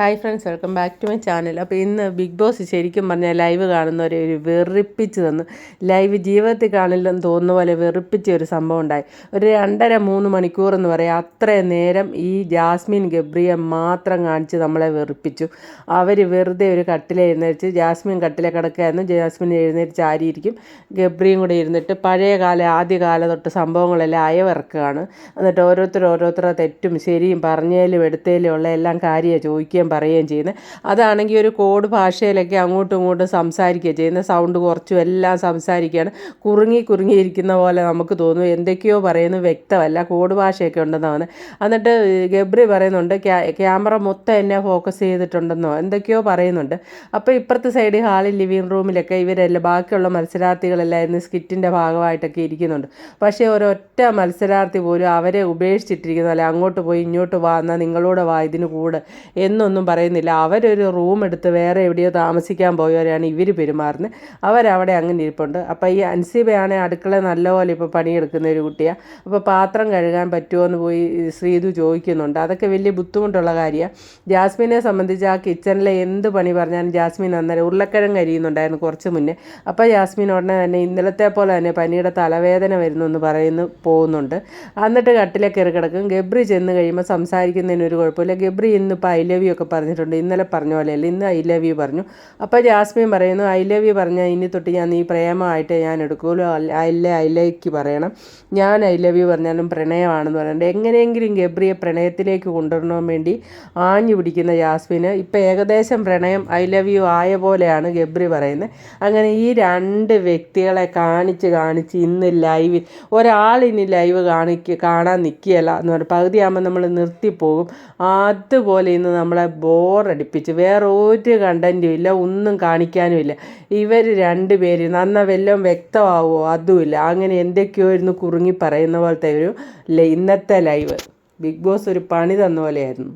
Hi friends welcome back to my channel അപ്പോൾ ഇന്ന് big boss ശരിക്കും പറഞ്ഞാൽ ലൈവ് കാണുന്നവരെ ഒരു വെറുപ്പിച്ച് തന്നു. ലൈവ് ജീവിതത്തിൽ കാണില്ലെന്ന് തോന്നുന്ന പോലെ വെറുപ്പിച്ച ഒരു സംഭവം ഉണ്ടായി. ഒരു രണ്ടര മൂന്ന് മണിക്കൂർ എന്ന് പറയാം അത്രയും നേരം ഈ ജാസ്മിൻ ഗബ്രിയെ മാത്രം കാണിച്ച് നമ്മളെ വെറുപ്പിച്ചു. അവർ വെറുതെ ഒരു കട്ടിലെ എഴുന്നേറ്റ് ജാസ്മിൻ കട്ടിലെ കിടക്കുകയായിരുന്നു. ജാസ്മിൻ എഴുന്നേറ്റ് ചാരിയിരിക്കും. ഗബ്രിയും കൂടെ ഇരുന്നിട്ട് പഴയ കാല ആദ്യകാല തൊട്ട് സംഭവങ്ങളെല്ലാം അയവിറക്കുകയാണ്. എന്നിട്ട് ഓരോരുത്തർ ഓരോരുത്തരുടെ തെറ്റും ശരിയും പറഞ്ഞേലും എടുത്തേലും ഉള്ള എല്ലാം കാര്യമാണ് ചോദിക്കുകയും പറയുകയും ചെയ്യുന്നത് അതാണെങ്കിൽ ഒരു കോഡ് ഭാഷയിലൊക്കെ അങ്ങോട്ടും ഇങ്ങോട്ടും സംസാരിക്കുകയും ചെയ്യുന്ന. സൗണ്ട് കുറച്ചും എല്ലാം സംസാരിക്കുകയാണ്. കുറുങ്ങി കുറുങ്ങിയിരിക്കുന്ന പോലെ നമുക്ക് തോന്നും എന്തൊക്കെയോ പറയുന്നത് വ്യക്തമല്ല. കോഡ് ഭാഷയൊക്കെ ഉണ്ടെന്നാണ്. എന്നിട്ട് ഗബ്രി പറയുന്നുണ്ട് ക്യാമറ മൊത്തം എന്നെ ഫോക്കസ് ചെയ്തിട്ടുണ്ടെന്നോ? എന്തൊക്കെയോ പറയുന്നുണ്ട്. അപ്പോൾ ഇപ്പുറത്തെ സൈഡ് ഹാളിൽ ലിവിങ് റൂമിലൊക്കെ ഇവരെല്ലാം ബാക്കിയുള്ള മത്സരാർത്ഥികളെല്ലാം ഇന്ന് സ്കിറ്റിന്റെ ഭാഗമായിട്ടൊക്കെ ഇരിക്കുന്നുണ്ട്. പക്ഷേ ഒരൊറ്റ മത്സരാർത്ഥി പോലും അവരെ ഉപേക്ഷിച്ചിട്ടിരിക്കുന്ന അല്ല അങ്ങോട്ട് പോയി ഇങ്ങോട്ട് വാ എന്നാൽ നിങ്ങളോട് വാ ഇതിന് കൂടെ എന്നൊന്നും പറയുന്നില്ല. അവരൊരു റൂം എടുത്ത് വേറെ എവിടെയോ താമസിക്കാൻ പോയവരെയാണ് ഇവർ പെരുമാറുന്നത് അവരവിടെ അങ്ങനെ ഇരിപ്പുണ്ട്. അപ്പോൾ ഈ അൻസീബയാണ് അടുക്കള നല്ലപോലെ ഇപ്പോൾ പണിയെടുക്കുന്ന ഒരു കുട്ടിയാണ് അപ്പോൾ പാത്രം കഴുകാൻ പറ്റുമോ എന്ന് പോയി ശ്രീതു ചോദിക്കുന്നുണ്ട്. അതൊക്കെ വലിയ ബുദ്ധിമുട്ടുള്ള കാര്യമാണ് ജാസ്മിനെ സംബന്ധിച്ച് ആ കിച്ചണിലെ എന്ത് പണി പറഞ്ഞാലും ജാസ്മിൻ അന്നേരം ഉരുളക്കിഴങ്ങ് അരിയുന്നുണ്ടായിരുന്നു കുറച്ച് മുന്നേ. അപ്പോൾ ജാസ്മിൻ ഉടനെ തന്നെ ഇന്നലത്തെ പോലെ തന്നെ പനിയുടെ തലവേദന വരുന്നു എന്ന് പറയുന്നു പോകുന്നുണ്ട് എന്നിട്ട് കട്ടിലെ കയറി കിടക്കും. ഗബ്രി ചെന്ന് കഴിയുമ്പോൾ സംസാരിക്കുന്നതിന് ഒരു കുഴപ്പമില്ല. ഗബ്രി ഇന്നിപ്പോൾ ഐ ലവ് യു ഒക്കെ പറഞ്ഞിട്ടുണ്ട്. ഇന്നലെ പറഞ്ഞ പോലെയല്ല ഇന്ന് ഐ ലവ് യു പറഞ്ഞു. അപ്പോൾ ജാസ്മിൻ പറയുന്നു ഐ ലവ് യു പറഞ്ഞാൽ ഇനി തൊട്ട് ഞാൻ നീ പ്രേമമായിട്ട് ഞാൻ എടുക്കുമല്ലോ അല്ല ഐ ലൈക്ക് പറയണം. ഞാൻ ഐ ലവ് യു പറഞ്ഞാലും പ്രണയമാണെന്ന് പറയുന്നുണ്ട് എങ്ങനെയെങ്കിലും ഗബ്രിയെ പ്രണയത്തിലേക്ക് കൊണ്ടുവരണം വേണ്ടി ആഞ്ഞു പിടിക്കുന്ന ജാസ്മിന് ഇപ്പോൾ ഏകദേശം പ്രണയം ഐ ലവ് യു ആയ പോലെയാണ് ഗബ്രി പറയുന്നത്. അങ്ങനെ ഈ രണ്ട് വ്യക്തികളെ കാണിച്ച് കാണിച്ച് ഇന്ന് ലൈവ് ഒരാളിനി ലൈവ് കാണിക്ക് കാണാൻ നിൽക്കുകയല്ല എന്ന് പറഞ്ഞാൽ പകുതിയാകുമ്പോൾ നമ്മൾ നിർത്തിപ്പോകും. അതുപോലെ ഇന്ന് നമ്മളെ ബോറടിപ്പിച്ച് വേറെ ഒരു കണ്ടന്റും ഇല്ല ഒന്നും കാണിക്കാനുമില്ല ഇവർ രണ്ട് പേര് നന്ന വല്ലതും വ്യക്തമാവുമോ അതുമില്ല. അങ്ങനെ എന്തൊക്കെയോ ഇരുന്ന് കുറുങ്ങി പറയുന്ന പോലത്തെ ഒരു ഇന്നത്തെ ലൈവ് ബിഗ് ബോസ് ഒരു പണി തന്ന പോലെയായിരുന്നു.